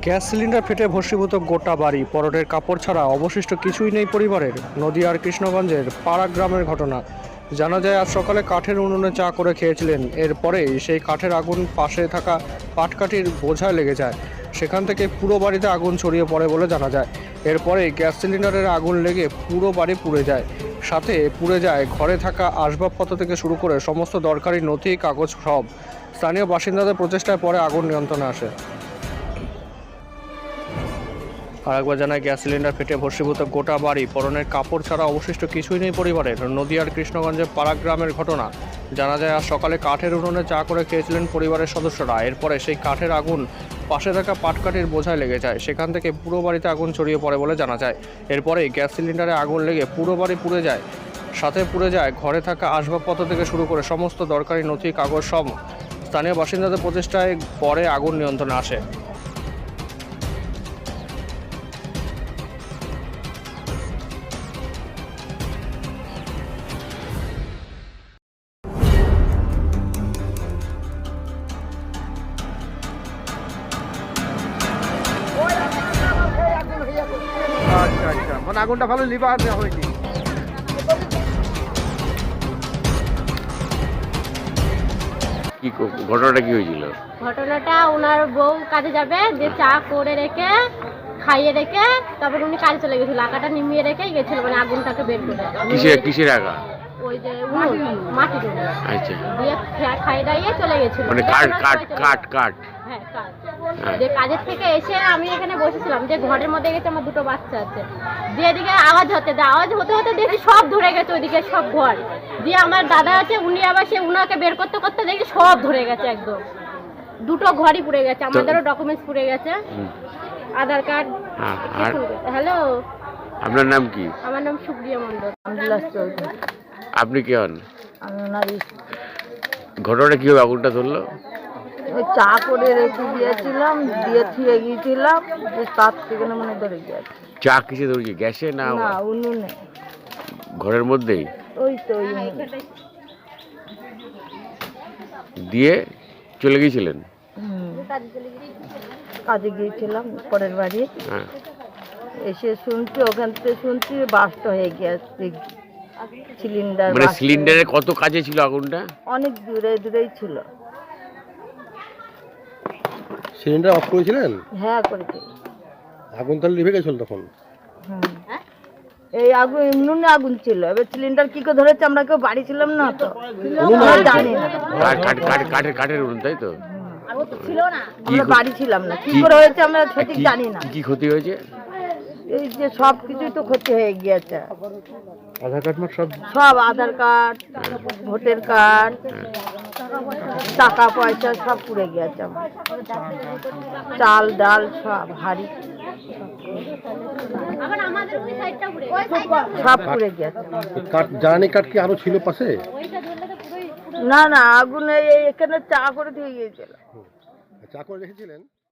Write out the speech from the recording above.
Gas cylinder ফেটে ভস্মীভূত গোটা বাড়ি। পরটের কাপড় ছাড়া অবশিষ্ট কিছুই নেই পরিবারের। নদিয়ার কৃষ্ণগঞ্জের পাড়া গ্রামের ঘটনা। জানা যায়, আজ সকালে কাঠের উনুনে চা করে খেয়েছিলেন। এরপরেই সেই কাঠের আগুন পাশে থাকা পাটকাঠির বোঝায় লেগে যায়। সেখান থেকে পুরো বাড়িতে আগুন ছড়িয়ে পড়ে বলে জানা যায়। এরপরে গ্যাস সিলিন্ডারের আগুন লেগে পুরো বাড়ি পুড়ে যায়। সাথে পুড়ে যায় ঘরে থাকা আসবাবপত্র থেকে শুরু করে সমস্ত দরকারি নথি, কাগজ সব। স্থানীয় বাসিন্দাদের প্রচেষ্টায় পরে আগুন নিয়ন্ত্রণে আসে। আর একবার জানায় গ্যাস সিলিন্ডার ফেটে ভস্মীভূত গোটা বাড়ি। পরনের কাপড় ছাড়া অবশিষ্ট কিছুই নেই পরিবারের। নদিয়ার কৃষ্ণগঞ্জের পাড়া গ্রামের ঘটনা। জানা যায়, আজ সকালে কাঠের উনুনে চা করে খেয়েছিলেন পরিবারের সদস্যরা। এরপরে সেই কাঠের আগুন পাশে থাকা পাটকাঠির বোঝায় লেগে যায়। সেখান থেকে পুরো বাড়িতে আগুন ছড়িয়ে পড়ে বলে জানা যায়। এরপরেই গ্যাস সিলিন্ডারে আগুন লেগে পুরো বাড়ি পুড়ে যায়। সাথে পুড়ে যায় ঘরে থাকা আসবাবপত্র থেকে শুরু করে সমস্ত দরকারি নথি, কাগজ সব স্থানীয় বাসিন্দাদের প্রচেষ্টায় পরে আগুন নিয়ন্ত্রণে আসে। মানে আগুনটা ভালো লিভার দেওয়া হয়নি। কি ঘটনাটা কি হয়েছিল? ঘটনাটা ওনার বউ কাজে যাবে যে চা করে রেখে খাইয়ে রেখে তারপর উনি কাজে চলে গেছিল। আঁকাটা নিমিয়ে রেখে গেছিল মানে আগুনটাকে বের করে কিসের কিসের আগা ওই যে আচ্ছা। দিয়ে চলে গেছিল। মানে হ্যাঁ হ্যাঁ। যে কাজের থেকে এসে আমি এখানে বসেছিলাম যে ঘরের মধ্যে গেছে আমার দুটো বাচ্চা আছে। দিয়ে এদিকে আওয়াজ হতে আওয়াজ হতে হতে দেখি সব ধরে গেছে ওইদিকে সব ঘর। দিয়ে আমার দাদা আছে উনি আবার সে উনাকে বের করতে করতে দেখি সব ধরে গেছে একদম। দুটো ঘরই পুড়ে গেছে আমাদেরও ডকুমেন্টস পুড়ে গেছে। আধার কার্ড হ্যাঁ, হ্যালো আপনার নাম কি? আমার নাম সুপ্রিয়া চৌধুরী। আপনি কে হন? আমি ওনার ঘটনাটা কি আগুনটা ধরলো? ওই চা করে রেখে দিয়েছিলাম দিয়ে থুয়ে গিয়েছিলাম যে তার থেকে মনে ধরে গিয়েছে। চা কিসে ধরেছে গ্যাসে না না উনুনে। ঘরের মধ্যেই? ওই তো ওই উনুনে। দিয়ে চলে গিয়েছিলেন? হুম। কাজে গিয়েছিলাম পরের বাড়ি। হ্যাঁ। এসে শুনছি ওখান থেকে শুনছি বাস্ট হয়ে গিয়েছে। সিলিন্ডার মানে সিলিন্ডারে কত কাজে ছিল আগুনটা? অনেক দূরে দূরেই ছিল। সিলিন্ডার অফ করেছিলেন? হ্যাঁ আগুন তাহলে লিভে গেছিল তখন? এই আগুন আগুন ছিল। এবার সিলিন্ডার কি করে ধরেছে? আমরা কেউ বাড়ি ছিলাম না তো। জানি না। কাঠের কাঠের উনুন তাই তো? কি আমরা বাড়ি ছিলাম না। কি কি- করে হয়েছে আমরা সঠিক জানি না। কি কি ক্ষতি হয়েছে? এই যে সব কিছুই তো ক্ষতি হয়ে গিয়েছে। আধার কার্ড মার সব সব আধার কার্ড ভোটার কার্ড টাকা পয়সা সব পুড়ে গিয়েছে আমার। চাল ডাল সব হাড়ি সব পুড়ে গিয়েছে। কাঠ জ্বালানি কাঠ কি আরও ছিল পাশে? না না আগুনে এই এখানে চা করে দিয়ে গিয়েছিল। চা করে রেখেছিলেন?